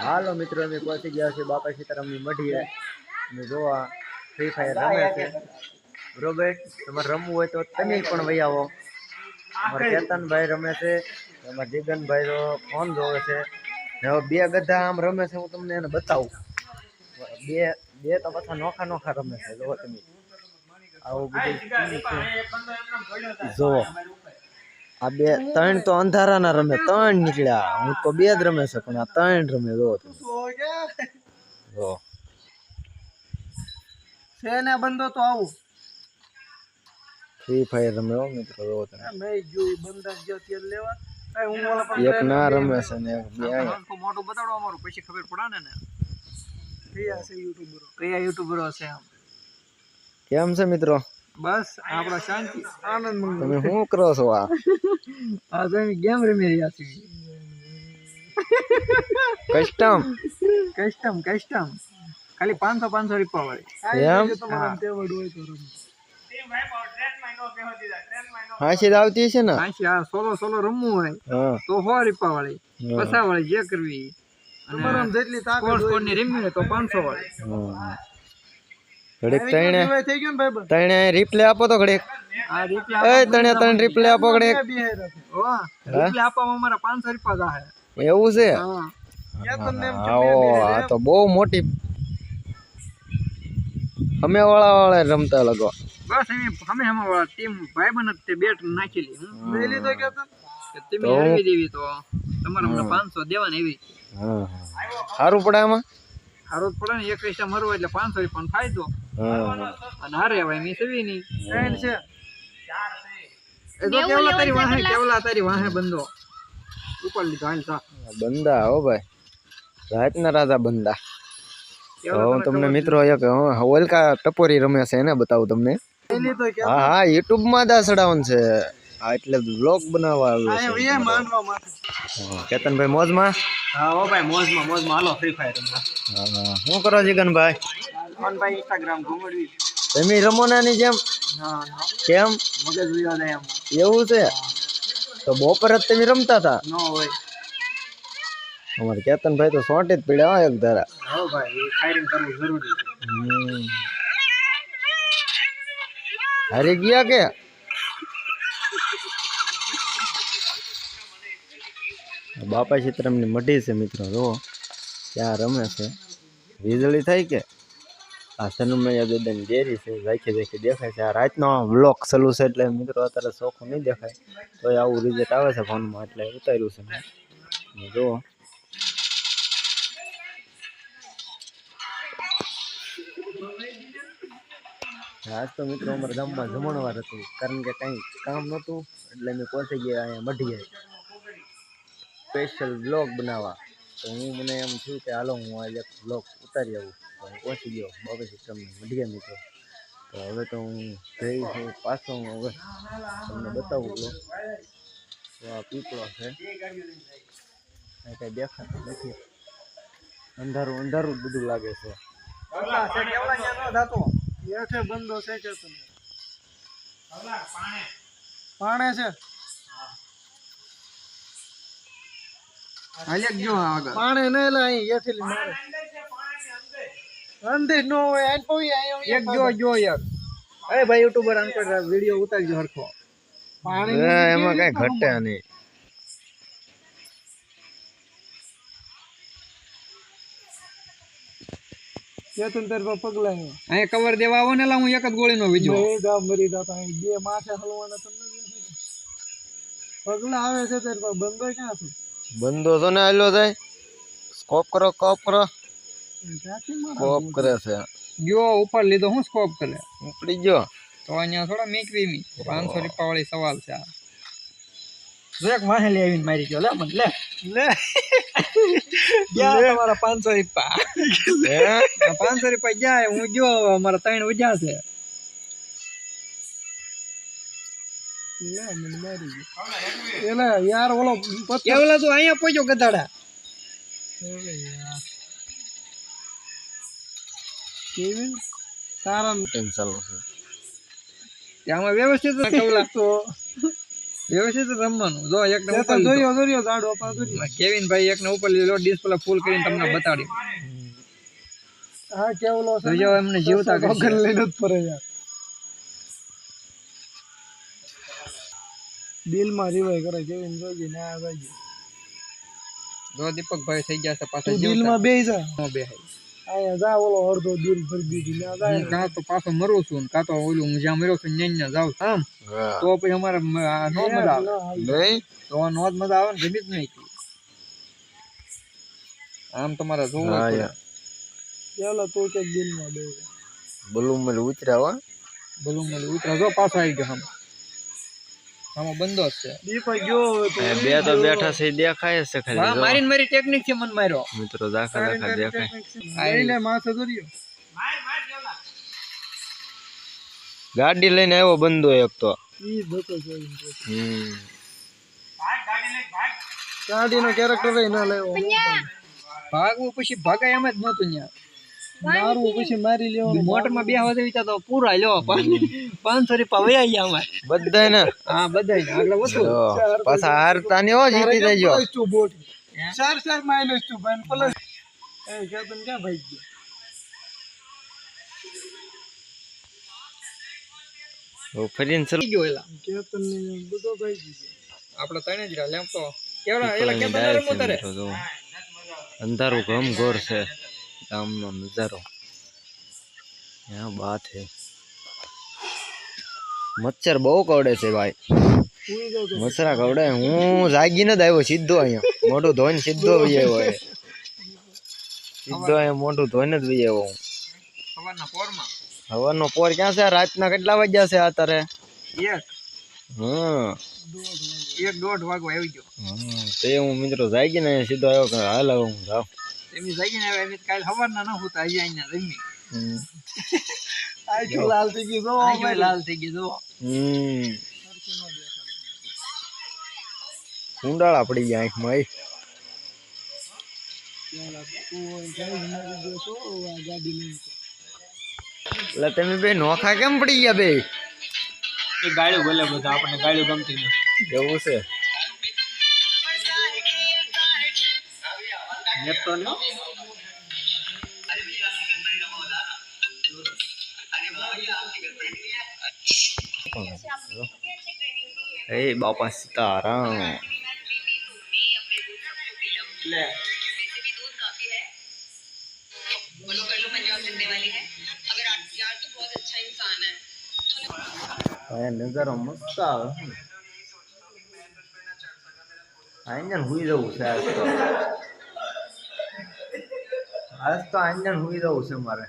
હાલો મિત્રો અમે પહોંચી ગયા છે બાપા સીતારામની મઢીએ. અમે જોવા ફ્રી ફાયર રમે છે. બરોબર તમારે રમવું હોય તો તમે પણ વહી આવો. અમારા કેતનભાઈ રમે છે અમારા જીગનભાઈ ફોન જોવે છે. હવે બે ગધા આમ રમે છે હું તમને એને બતાવું. બે બે તો પાછા નોખા નોખા રમે છે જોવો તમે. આવું બધું. જોવો આ બે ત્રણ તો અંધારાના રમે ત્રણ નીકળ્યા. હું તો બે જ રમે છે પણ આ ત્રણ રમે જો જો. છે ને બંધો તો આવું. ફ્રી ફાયર રમે હો મિત્રો જો તમે. જોયું બંધા ગયો તેલ લેવા. હું ઓલા પર એક ના રમે છે ને એક બે મોટું બતાડો અમારું પછી ખબર પડે ને. કયા છે યુટ્યુબરો. કયા યુટ્યુબરો છે આમ કેમ છે મિત્રો? બસ આપણા શાંતિ આનંદ મંગલ. તમે શું કરો છો આ? આ તો ગેમ રમી રહ્યા છીએ કસ્ટમ કસ્ટમ કસ્ટમ ખાલી પાંચસો પાંચસો રૂપિયા વાળી. એમ? હાસી આવતી છે ને? હાંસી આ સોલો સોલો રમવું હોય તો સો રૂપિયા વાળી. પસા વાળી જે કરવી. અને જેટલી તાકાત સ્કોરની રમવી હોય તો પાંચસો વાળી. હા. ઘડીક તણે ત્રણે રિપ્લે આપો તો ઘડીક. આ રિપ્લે એ તણે તણે રિપ્લે આપો ઘડીક. રિપ્લે આપવામાં અમારા પાંચસો રૂપિયા જાહે એવું છે? હા. આ તો બહુ મોટી અમે વાળા વાળા રમતા લગો. બસ અમે અમે અમારા ટીમ ભાઈબંધ જ તે બેટ નાખેલી. હું. લઈ લીધો કે તમે આવી દેવી તો. તમારે હમણાં પાંચસો દેવાની એવી. હા. સારું પડે આમાં? હારો પડે ને એક પૈસા મરવો એટલે પાંચસો પણ ફાયદો અને હારે હવે મેં સવી નહીં. ત્રણ છે. એ તો કેવલા તારી વાહે કેવલા તારી વાહે બંધો? ઉપર લીધો હાલ સા બંદા હો ભાઈ. રાતના રાજા બંદા હું તમને મિત્રો એક ઓલકા ટપોરી રમે છે એને બતાવું તમને. હા હા યુટ્યુબમાં દા ચડાવવાનું છે. હા એટલે બ્લોગ બનાવવા આવ્યો છે કેતનભાઈ મોજમાં? હા ઓ ભાઈ મોજમાં મોજમાં. હાલો ફ્રી ફાયર હા શું કરો જીગનભાઈ ઓન ભાઈ ઇન્સ્ટાગ્રામ ઘૂમડવી તમે રમોનાની જેમ? કેમ? એવું છે? તો બપોર જ તમે રમતા હતા? ન હોય. અમારે કેતનભાઈ તો સોટી જ પીડ્યા એક ધારા. હો ભાઈ ફાયરિંગ કરવું જરૂરી છે. હમ. હારી ગયા કે? બાપા સીતરામની મઢી છે મિત્રો, જો, ત્યાં રમે છે. વીજળી થાય કે? આ સનુમૈયા દાદાની ડેરી છે, ઝાંખી ઝાંખી દેખાય છે. આ રાતનો બ્લોક ચાલુ છે એટલે મિત્રો અત્યારે ચોખ્ખું નહીં દેખાય. તો આવું રિઝલ્ટ આવે છે ફોનમાં એટલે ઉતાર્યું છે મેં. અને જુઓ આજ તો મિત્રો અમારા ગામમાં જમણવાર હતું. કારણ કે કંઈ કામ નહોતું, એટલે અમે પહોંચી ગયા અહીંયા મઢીએ. સ્પેશિયલ બ્લોગ બનાવવા. તો હું મને એમ થયું કે હાલો હું આજે એક બ્લોગ ઉતારી આવું. તો હું પહોંચી ગયો બાબે સિસ્ટમને મઢીએ મિત્રો. તો હવે તો હું જઈ છું પાછો હું હવે તમને બતાવું બ્લોગ તો આ પીપળો છે. કંઈ દેખાતું નથી. અંધારું અંધારું જ બધું લાગે છે. બંધો છે. પાણે છે. હાલ્યા જો આગળ. પાણે ન એટલે અહીં હેઠેલી મારે. અંધેર નો હોય આન પોઈ આયો એક જો જો યાર. અરે ભાઈ યુટ્યુબર આન પર વિડિયો ઉતારજો હરખો. પાણી એમાં કઈ ઘટે નહીં. સ્વતંત્ર પર પગલાયો અહીં કવર દેવા આવો ને લા હું એક જ ગોળીનો વીજો બે મરી જાતા અહીં બે માથે હલવાના તમને પગલા આવે છે તરફ પણ ક્યાં છે? બંધો છો ને આલ્યો જાય. સ્કોપ કરો કોપ કરો. કોપ કરે છે. ગયો ઉપર લીધો હું સ્કોપ કરે ઉપડી ગયો. તો અહીંયા થોડા મીકવી મી. પાંચસો રૂપિયા વાળી સવાલ છે આ. જો એક વાહે લઈ આવીને મારી ગયો લે મને લે. લે. તમારા પાંચસો રૂપિયા. પાંચસો રૂપિયા જાય હું ગયો અમારા ત્રણ ઉજા છે. લે મને મારી ગયો એલા યાર ઓલો કેવલા તું અહીંયા પહોંચ્યો ગધાડા. કેવિન તારા ટેન્શન છે? આમાં વ્યવસ્થિત કેવલા. તો વ્યવસ્થિત રમવાનું. જો એક ને ઉપર જોયો જોયો ઝાડો કેવિન ભાઈ એક ને ઉપર લીધો ડિસ્પ્લે ફૂલ કરીને તમને બતાડ્યું. હા કેવલો છે જોજો એમને જીવતા કરશે. લઈને જ ફરે યાર. દિલમાં રિવાય કરે છે જોજે ને આ ભાઈ જો દીપકભાઈ થઈ ગયા છે પાછા જીવતા. દિલમાં બેહી જા. ન બેહાય. અહીંયા જા ઓલો અડધો દિલ ભરી દીધી ને જાય હું તો પાછો મરું છું ને કાં તો ઓલું હું જ્યાં મર્યો છું ત્યાં ત્યાં જાઉં આમ. તો પછી અમારે નો મજા આવે. તો નો જ મજા આવે ને ગમી જ નહીં. આમ તમારે જોવું હા. ચાલો તો. કે દિલમાં માં બે બલૂન ઉતર્યા હો. બલૂન મેલું ઉતરા જો પાછો આવી ગયો આમ. આમાં બંધો જ છે. દીપક ગયો બે તો બેઠા છે દેખાય છે હા, ખાલી મારીને મારી ટેકનિકથી મન માર્યો. મિત્રો દાખા દાખા દેખાય. આઈને માથે દોર્યો ગાડી લઈને આવ્યો બંધો એક તો. ઈ બતો જોઈ હમ. ભાગ ગાડી લઈને ભાગ. ગાડીનો કેરેક્ટર ના લેવો ભાગવું પછી ભાગાય એમ જ નતું ત્યાં મારવું પછી મારી લેવાનું મોટરમાં બે હવા વિચાર તો પૂરા લ્યો પાંચસો રૂપિયા વયા ગયા અમારે. બધાય હા બધા આગળ વસ્તુ પાછા હારતા ને હો જીતી જજો. ટુ બોટ? ચાર ચાર માઇનસ ટુ ભાઈ પ્લસ એ કેતન ક્યાં ભાઈ ગયો? હવે ફરીને ચલો. ગયો એલા. ને બધો ભાઈ ગયો. આપણે ત્રણે જ રહ્યા લેમ તો. કેવડા એલા પીપળાની રમો તારે? અંધારું ઘમ ઘોર છે. ગામનો નજારો. ત્યાં બાત હે? મચ્છર બહુ કવડે છે ભાઈ. મચ્છરા કવડે? હું જાગીને જ આવ્યો સીધો અહીંયા. મોઢું ધોઈને સીધો વહી આવ્યો. સીધો અહીંયા મોઢું ધોઈને જ વહી આવ્યો હું. હવાનો પોર ક્યાં છે? રાતના કેટલા વાગ્યા છે અત્યારે? હમ. એક દોઢ વાગો આવી ગયો. હમ. તે હું મિત્રો જાગીને સીધો આવ્યો હાલ હું જાઉં. એમની જાગીને આવ્યા એમ કાલ સવારના ન હોતા આજે અહીંયા રમી હમ. આખી લાલ થઈ ગઈ જો આંખો લાલ થઈ ગઈ જો હમ. કુંડાળા પડી ગયા આંખમાં. ગાડી. એટલે તમે બે નોખા કેમ પડી ગયા બે? એ ભલે બોલે બધા આપણને ગાળ્યું ગમતી નથી. એવું છે. નેપતો ને એ બાપા સીતારામ લે અહીંયા નજારો મસ્ત આવે આંજન હુઈ જવું છે આજ તો આજ તો આંજન હુઈ જવું છે મારે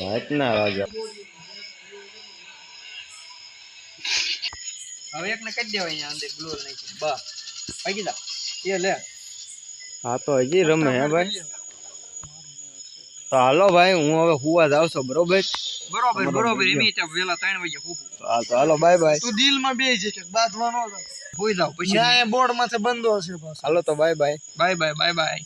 રાતના રાજા હવે એકને કાઢી દેવાય અહીંયા અંદર ગ્લોર નાખી બા ભાગી જા એ લે હા તો હજી રમે હે ભાઈ તો હાલો ભાઈ હું હવે હુવા જાવ છું બરોબર? બરોબર બરોબર એમ ત્યાં વેલા ત્રણ વાગે હું હા તો હાલો બાય બાય. તું દિલમાં બેહી છે કે બાંધવા હોઈ જાવ પછી ત્યાં બોર્ડમાંથી બંધો હશે બસ હાલો તો bye bye. Bye bye bye bye.